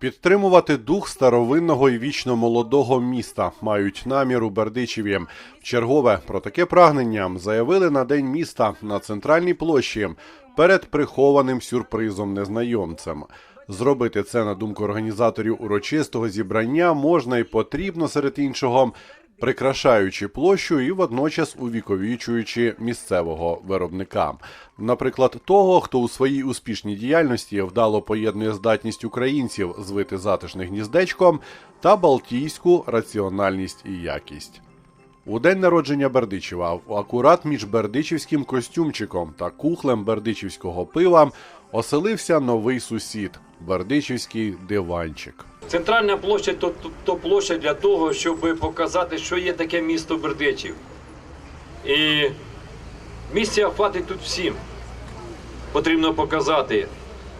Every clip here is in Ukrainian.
Підтримувати дух старовинного і вічно молодого міста мають намір у Бердичеві. Чергове про таке прагнення заявили на день міста на центральній площі перед прихованим сюрпризом незнайомцем. Зробити це на думку організаторів урочистого зібрання можна і потрібно серед іншого, прикрашаючи площу і водночас увіковічуючи місцевого виробника. Наприклад, того, хто у своїй успішній діяльності вдало поєднує здатність українців звити затишне гніздечком та балтійську раціональність і якість. У день народження Бердичева, акурат між бердичівським костюмчиком та кухлем бердичівського пива, оселився новий сусід бердичівський диванчик. Центральна площа то, то, то площа для того, щоб показати, що є таке місто Бердичів. І місця хватить тут всім. Потрібно показати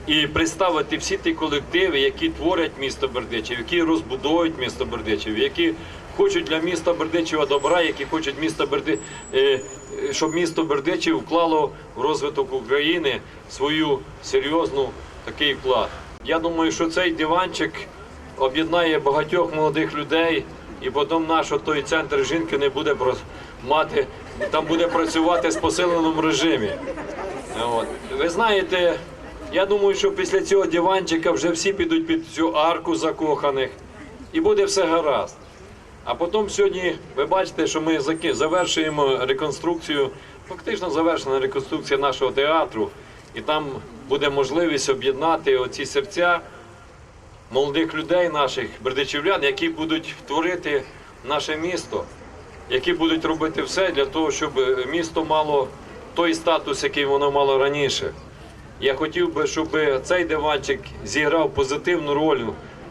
і представити всі ті колективи, які творять місто Бердичів, які розбудовують місто Бердичів, які хочуть для міста Бердичева добра, які хочуть місто Берди... е, е, щоб місто Бердичів вклало в розвиток України свою серйозну такий вклад. Я думаю, що цей диванчик об'єднає багатьох молодих людей, і потім наш той центр жінки не буде мати, там буде працювати з посиленому режимі. От. Ви знаєте, я думаю, що після цього диванчика вже всі підуть під цю арку закоханих, і буде все гаразд. А потім сьогодні ви бачите, що ми завершуємо реконструкцію, фактично завершена реконструкція нашого театру, і там буде можливість об'єднати оці серця молодих людей наших бердичівлян, які будуть творити наше місто, які будуть робити все для того, щоб місто мало той статус, який воно мало раніше. Я хотів би, щоб цей диванчик зіграв позитивну роль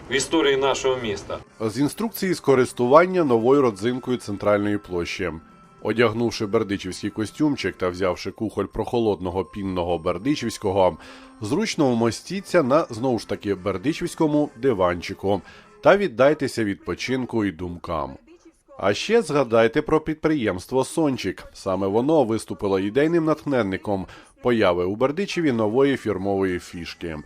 в історії нашого міста. З інструкції з користування новою родзинкою центральної площі. Одягнувши бердичівський костюмчик та взявши кухоль прохолодного пінного бердичівського, зручно вмостіться на знову ж таки бердичівському диванчику та віддайтеся відпочинку і думкам. А ще згадайте про підприємство Сончик. Саме воно виступило ідейним натхненником появи у Бердичеві нової фірмової фішки,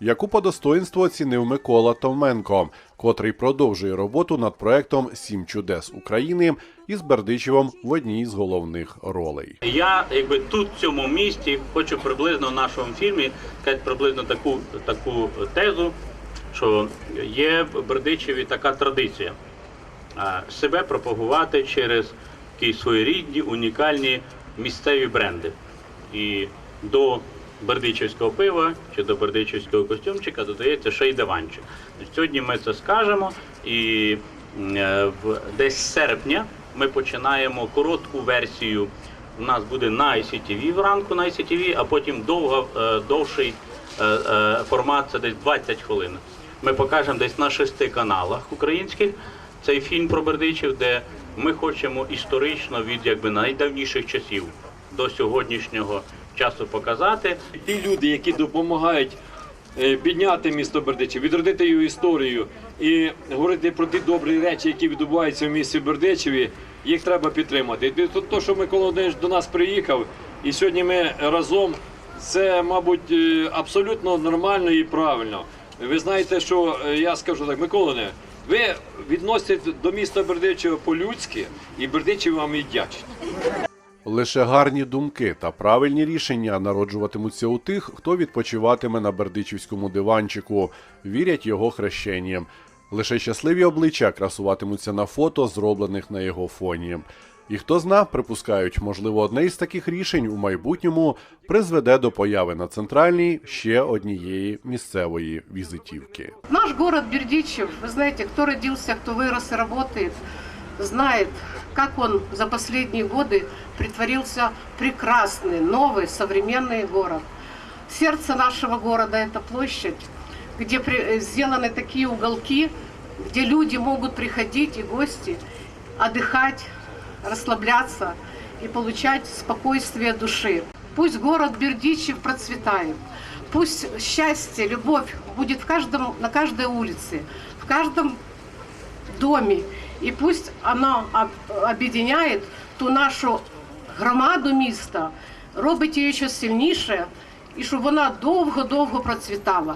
яку по достоинству оцінив Микола Товменко, котрий продовжує роботу над проектом Сім чудес України із Бердичевом в одній з головних ролей. Я якби тут в цьому місті хочу приблизно в нашому фільмі сказати приблизно таку таку тезу, що є в Бердичеві така традиція себе пропагувати через якісь своєрідні, унікальні місцеві бренди. І до бердичівського пива чи до бердичівського костюмчика додається ще й диванчик. Сьогодні ми це скажемо, і е, в десь серпня ми починаємо коротку версію. У нас буде на ICTV вранку на ICTV, а потім довга, е, довший е, формат це десь 20 хвилин. Ми покажемо десь на шести каналах українських цей фільм про Бердичів, де ми хочемо історично від якби найдавніших часів до сьогоднішнього часу показати. Ті люди, які допомагають е, підняти місто Бердичів, відродити його історію і говорити про ті добрі речі, які відбуваються в місті Бердичеві, їх треба підтримати. І то, що Микола Володимирович до нас приїхав, і сьогодні ми разом, це, мабуть, е, абсолютно нормально і правильно. Ви знаєте, що е, я скажу так, Микола, Володимирович, ви відносите до міста Бердичева по-людськи, і Бердичев вам і вдячний. Лише гарні думки та правильні рішення народжуватимуться у тих, хто відпочиватиме на бердичівському диванчику, вірять його хрещенням. Лише щасливі обличчя красуватимуться на фото, зроблених на його фоні. І хто зна, припускають, можливо, одне із таких рішень у майбутньому призведе до появи на центральній ще однієї місцевої візитівки. Наш город Бердичев, вы знаете, кто родился, кто вырос и работает, знает, как он за последние годы притворился прекрасный, новый, современный город. Сердце нашего города – это площадь, где сделаны такие уголки, где люди могут приходить и гости, отдыхать, расслабляться и получать спокойствие души. Пусть город Бердичев процветает. Пусть счастье, любовь будет в каждом, на каждой улице, в каждом доме. І пусть вона об- об'єднає ту нашу громаду міста, робить її ще сильніше, і щоб вона довго-довго процвітала.